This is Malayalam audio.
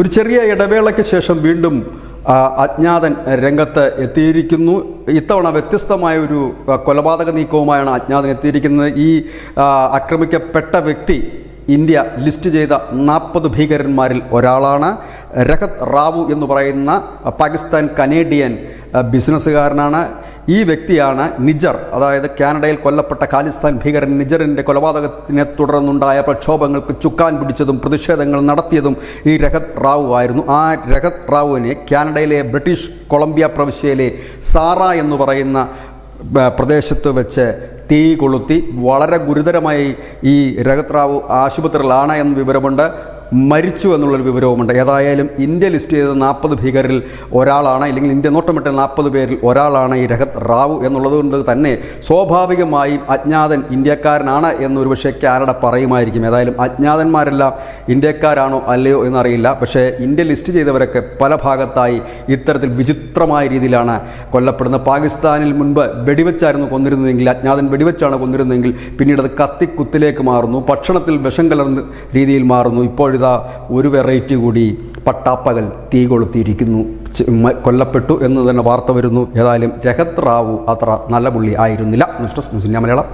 ഒരു ചെറിയ ഇടവേളയ്ക്ക് ശേഷം വീണ്ടും അജ്ഞാതൻ രംഗത്ത് എത്തിയിരിക്കുന്നു. ഇത്തവണ വ്യത്യസ്തമായ ഒരു കൊലപാതക നീക്കവുമായാണ് അജ്ഞാതൻ എത്തിയിരിക്കുന്നത്. ഈ ആക്രമിക്കപ്പെട്ട വ്യക്തി ഇന്ത്യ ലിസ്റ്റ് ചെയ്ത നാൽപ്പത് ഭീകരന്മാരിൽ ഒരാളാണ്. രഹത് റാവു എന്ന് പറയുന്ന പാകിസ്ഥാൻ കനേഡിയൻ ബിസിനസ്സുകാരനാണ്. ഈ വ്യക്തിയാണ് നിജർ. അതായത് കാനഡയിൽ കൊല്ലപ്പെട്ട ഖാലിസ്ഥാൻ ഭീകരൻ നിജറിന്റെ കൊലപാതകത്തിനെ തുടർന്നുണ്ടായ പ്രക്ഷോഭങ്ങൾക്ക് ചുക്കാൻ പിടിച്ചതും പ്രതിഷേധങ്ങൾ നടത്തിയതും ഈ രഹത് റാവു ആയിരുന്നു. ആ രഹത് റാവുവിനെ കാനഡയിലെ ബ്രിട്ടീഷ് കൊളംബിയ പ്രവിശ്യയിലെ സാറ എന്ന് പറയുന്ന പ്രദേശത്ത് വെച്ച് തീ കൊളുത്തി വളരെ ഗുരുതരമായി ഈ രഹത് റാവു ആശുപത്രിയിലാണ് എന്ന് വിവരമുണ്ട്. മരിച്ചു എന്നുള്ളൊരു വിവരവുമുണ്ട്. ഏതായാലും ഇന്ത്യ ലിസ്റ്റ് ചെയ്ത നാൽപ്പത് ഭീകരരിൽ ഒരാളാണ് അല്ലെങ്കിൽ ഇന്ത്യ നോട്ടമിട്ട നാൽപ്പത് പേരിൽ ഒരാളാണ് ഈ രഹത് റാവു എന്നുള്ളത് കൊണ്ട് തന്നെ സ്വാഭാവികമായും അജ്ഞാതൻ ഇന്ത്യക്കാരനാണ് എന്നൊരു പക്ഷേ കാനഡ പറയുമായിരിക്കും. ഏതായാലും അജ്ഞാതന്മാരെല്ലാം ഇന്ത്യക്കാരാണോ അല്ലയോ എന്നറിയില്ല. പക്ഷേ ഇന്ത്യ ലിസ്റ്റ് ചെയ്തവരൊക്കെ പല ഭാഗത്തായി ഇത്തരത്തിൽ വിചിത്രമായ രീതിയിലാണ് കൊല്ലപ്പെടുന്നത്. പാകിസ്ഥാനിൽ മുൻപ് വെടിവെച്ചായിരുന്നു കൊന്നിരുന്നതെങ്കിൽ അജ്ഞാതൻ വെടിവെച്ചാണ് കൊന്നിരുന്നതെങ്കിൽ പിന്നീട് അത് കത്തിക്കുത്തിലേക്ക് മാറുന്നു ഭക്ഷണത്തിൽ വിഷം കലർന്ന രീതിയിൽ മാറുന്നു. ഇപ്പോഴിതാ ഒരു വെറൈറ്റി കൂടി പട്ടാപ്പകൽ തീ കൊളുത്തിയിരിക്കുന്നു. കൊല്ലപ്പെട്ടു എന്ന് തന്നെ വാർത്ത വരുന്നു. ഏതായാലും രഹത് റാവു അത്ര നല്ല പുള്ളി ആയിരുന്നില്ല. മിസ്റ്റർ മുസ്ലിം മലയാളം